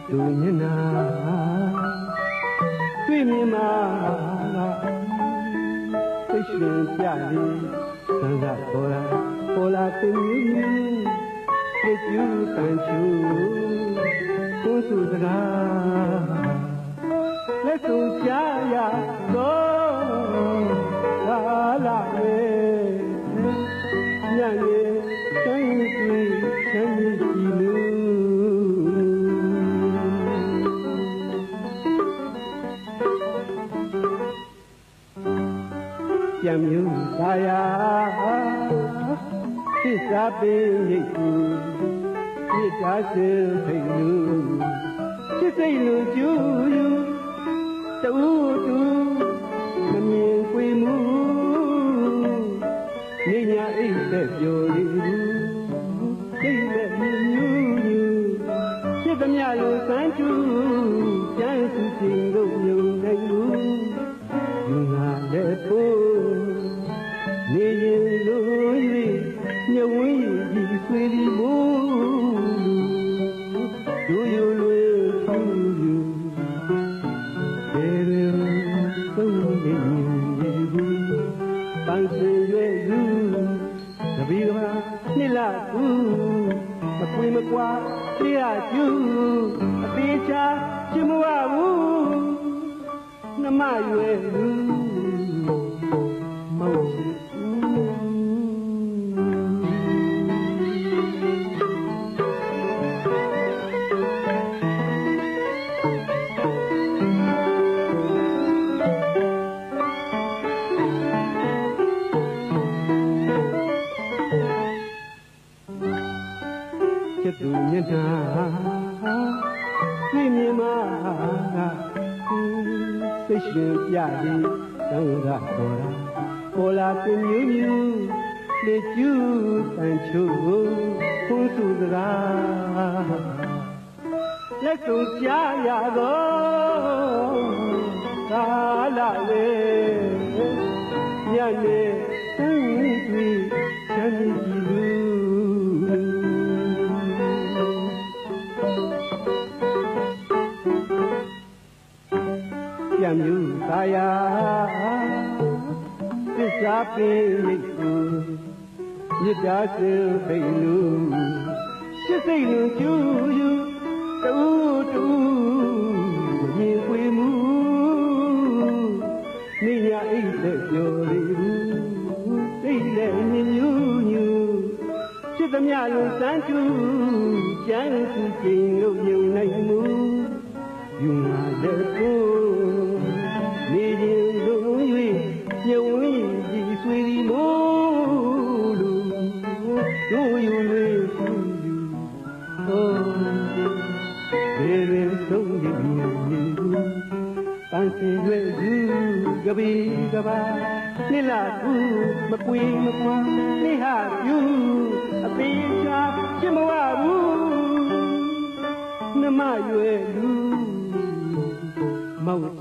စ်သူမျက်နာတွေ့မြင်မှာသိရှင်ပြလေသံသာပေါ်လာပေါ်လာတင်မြူးမြကျူးတန်ချူကိုယ်စုစကားလက်စုံချရတော့လာလာ ပြန်မြူသာယာသစ္စာပင်ရိတ်ကူပြစ်တာစင်ဖိတ်လူချစ်စိတ်လူကျူယူတူတူမမြင်ခွေမှုနေညာအိတ်သက်ပြောလေးစိတ်နဲ့မြူမြူချစ်သမျှလိုစမ်းကျူကျ မို့လူယူလွေဖူးယူဒေရသုံးနေနေဘူးပန်းစင်ရွယ်စုတပီကမာနှစ်လကူမပွေမကွာတရားကျူအသေးချာချင်မဝဘူး သူမျက်နှာတွေ့မြင်မှာစိတ်ရှင်ပြသည်သံဃာပေါ်လာပေါ်လာတင်မြူးမြူးလေကျူးတန်ချိုးခွန်းစုစကားလက်ဆုံးချရတော့ကာလာလေညနေသံတွေ့ချမ်းကြ ယာသစ္စာပင်ရိတ်ကိုမြစ်တာစင်ဖိတ်လူရှစ်စိတ်လူကျူယူတူတူမြင်ခွေမှုနေရအိတ်သက်ပြောလေဘူးစိတ်လည်းမြင်ညူးညူးချစ်သမျှလုံးစမ်းကျူကျန်းစုချိန်လို့ယုံနိုင်မှုယူငါလည်းကို နေရင်လုံး၍ညဝင်းကြီးဆွေဒီမို့လူတို့ယူလေဖူးယူဟောဒေရင်ဆုံးရမြင်နေဘူးပန်းစီရွယ်ယူကပီကပါနိလာကူမကွေမကွာနိဟာယူအသေးချာချစ်မဝဘူးနမရွယ်လူ موت